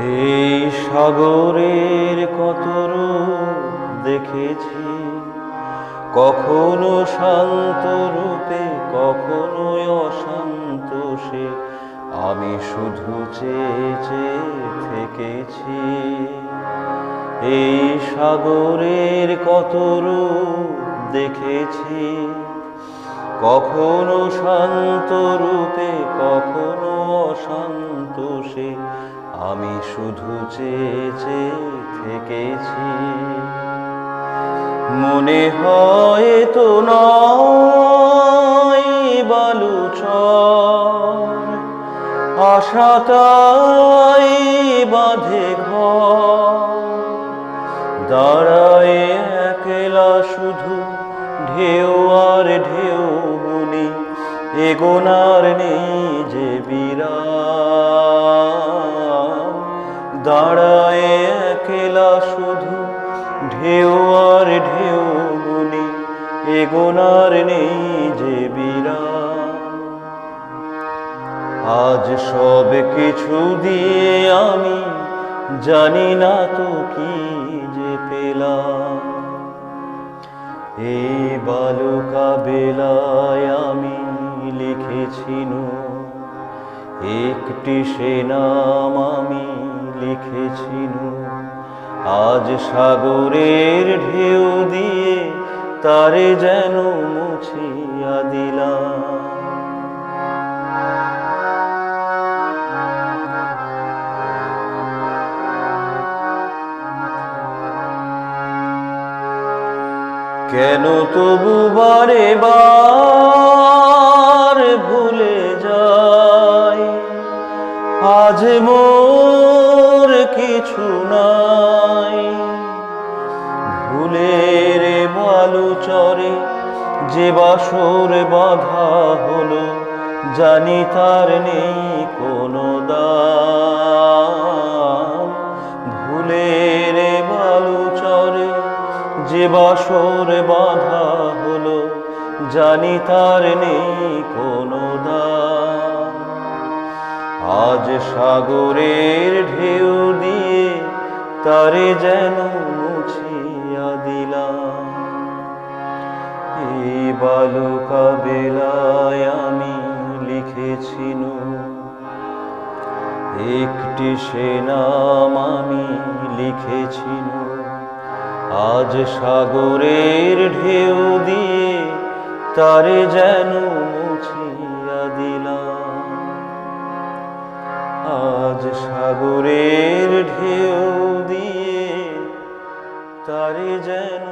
এই সাগরের কত রূপ দেখেছি? কখনো শান্ত রূপে কখনো অশান্ত সে। আমি শুধু চেয়ে চেয়ে থেকেছি। এই সাগরের কত রূপ দেখেছি? কখনো শান্ত রূপে, কখনো অশান্ত আমি শুধু চেয়ে চেয়ে থেকেছি। মনে হয় তো নয় বালুচর আশাতাই বাঁধে ঘর। দাঁড়ায় একলা শুধু ঢেউ আর ঢেউ। এগোনার নেই যে বিরাম। দাঁড়ায় একলা শুধু ঢেউ আর ঢেউ গুলি এগোনার নেই যে বিরাম। আজ সব কিছু দিয়ে আমি জানি না তো কি যে পেলাম। এই বালুকা বেলায় আমি লিখেছিল একটি সে নাম আমি লিখেছিল আজ সাগরের ঢেউ দিয়ে তারে যেন মুছিয়া দিলাম। কেন তবু বারে বার ভুলে যায় আজ মোর কিছু নাই। ভুলের বালু চরে যে বাসর বাধা হলো, জানি তার নেই কোনো দাম। ভুলের বালু চরে যে বাসর বাধা জানি তার নেই কোনো দাম। আজ সাগরের ঢেউ দিয়ে তারে যেন মুছিয়া দিলাম। এই বালুকা বেলায় আমি লিখেছিল একটি সে নাম আমি লিখেছিল আজ সাগরের ঢেউ তারে যেন মুছিয়া দিলাম। আজ সাগরের ঢেউ দিয়ে তারে যেন